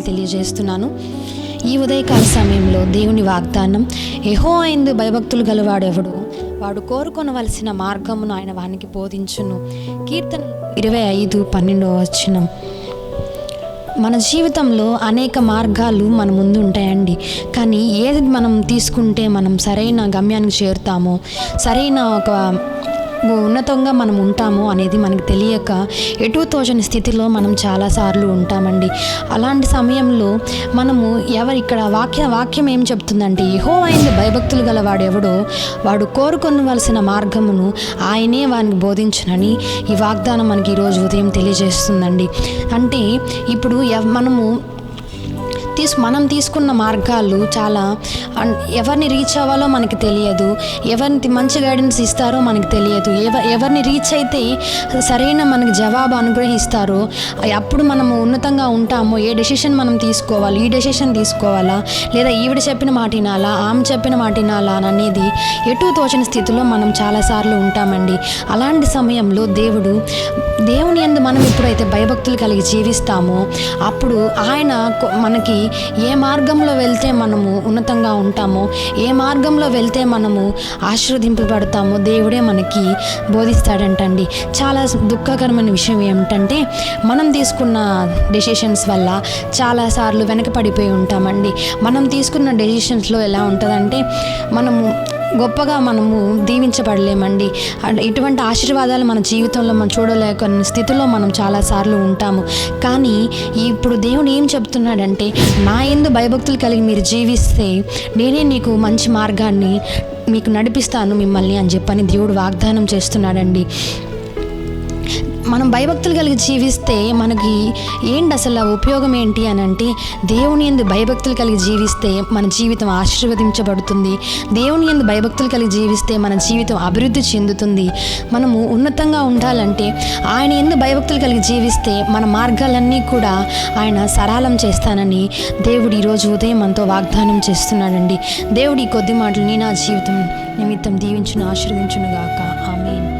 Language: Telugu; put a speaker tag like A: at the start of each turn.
A: తెలియజేస్తున్నాను. ఈ ఉదయకాల సమయంలో దేవుని వాగ్దానం ఎహో అయింది భయభక్తులు గలవాడెవడు? వాడు కోరుకొనవలసిన మార్గమును ఆయన వానికి బోధించును. కీర్తన ఇరవై ఐదు పన్నెండవ వచనం. మన జీవితంలో అనేక మార్గాలు మన ముందు ఉంటాయండి. కానీ ఏది మనం తీసుకుంటే మనం సరైన గమ్యానికి చేరుతామో సరైన ఒక ఉన్నతంగా మనం ఉంటాము అనేది మనకు తెలియక ఎటు తోచని స్థితిలో మనం చాలాసార్లు ఉంటామండి. అలాంటి సమయంలో మనము ఎవరు ఇక్కడ వాక్య వాక్యం ఏం చెప్తుందంటే యహో అయింది భయభక్తులు గల వాడెవడో వాడు కోరుకొనవలసిన మార్గమును ఆయనే వానికి బోధించునని ఈ వాగ్దానం మనకి ఈరోజు ఉదయం తెలియజేస్తుందండి. అంటే ఇప్పుడు ఎవ్- మనము తీసు మనం తీసుకున్న మార్గాలు చాలా ఎవరిని రీచ్ అవ్వాలో మనకి తెలియదు. ఎవరిని మంచి గైడెన్స్ ఇస్తారో మనకి తెలియదు. ఎవ ఎవరిని రీచ్ అయితే సరైన మనకి జవాబు అనుగ్రహిస్తారో అప్పుడు మనము ఉన్నతంగా ఉంటామో ఏ డెసిషన్ మనం తీసుకోవాలి ఈ డెసిషన్ తీసుకోవాలా లేదా ఈవిడ చెప్పిన మాట వినాలా ఆమె చెప్పిన మాట వినాలా అని అనేది ఎటు తోచని స్థితిలో మనం చాలాసార్లు ఉంటామండి. అలాంటి సమయంలో దేవుడు దేవుని యందు మనం ఎప్పుడైతే భయభక్తులు కలిగి జీవిస్తామో అప్పుడు ఆయన మనకి ఏ మార్గంలో వెళ్తే మనము ఉన్నతంగా ఉంటామో ఏ మార్గంలో వెళ్తే మనము ఆశీర్వదింపబడతామో దేవుడే మనకి బోధిస్తాడంటండి. చాలా దుఃఖకరమైన విషయం ఏమిటంటే మనం తీసుకున్న డెసిషన్స్ వల్ల చాలాసార్లు వెనకపడిపోయి ఉంటామండి. మనం తీసుకున్న డెసిషన్స్లో ఎలా ఉంటుందంటే మనము గొప్పగా మనము దీవించబడలేమండి. ఇటువంటి ఆశీర్వాదాలు మన జీవితంలో మనం చూడలేక స్థితిలో మనం చాలాసార్లు ఉంటాము. కానీ ఇప్పుడు దేవుడు ఏం చెప్తున్నాడంటే నా ఎందు భయభక్తులు కలిగి మీరు జీవిస్తే నేనే నీకు మంచి మార్గాన్ని మీకు నడిపిస్తాను మిమ్మల్ని అని చెప్పని దేవుడు వాగ్దానం చేస్తున్నాడండి. మనం భయభక్తులు కలిగి జీవిస్తే మనకి ఏంటి అసలు ఆ ఉపయోగం ఏంటి అని అంటే దేవుని ఎందు భయభక్తులు కలిగి జీవిస్తే మన జీవితం ఆశీర్వదించబడుతుంది. దేవుని ఎందు భయభక్తులు కలిగి జీవిస్తే మన జీవితం అభివృద్ధి చెందుతుంది. మనము ఉన్నతంగా ఉండాలంటే ఆయన ఎందు భయభక్తులు కలిగి జీవిస్తే మన మార్గాలన్నీ కూడా ఆయన సరళం చేస్తానని దేవుడు ఈరోజు ఉదయం మనతో వాగ్దానం చేస్తున్నాడండి. దేవుడి కొద్ది మాటలు నీ నా జీవితం నిమిత్తం దీవించును ఆశీర్వదించును గాక. ఆమె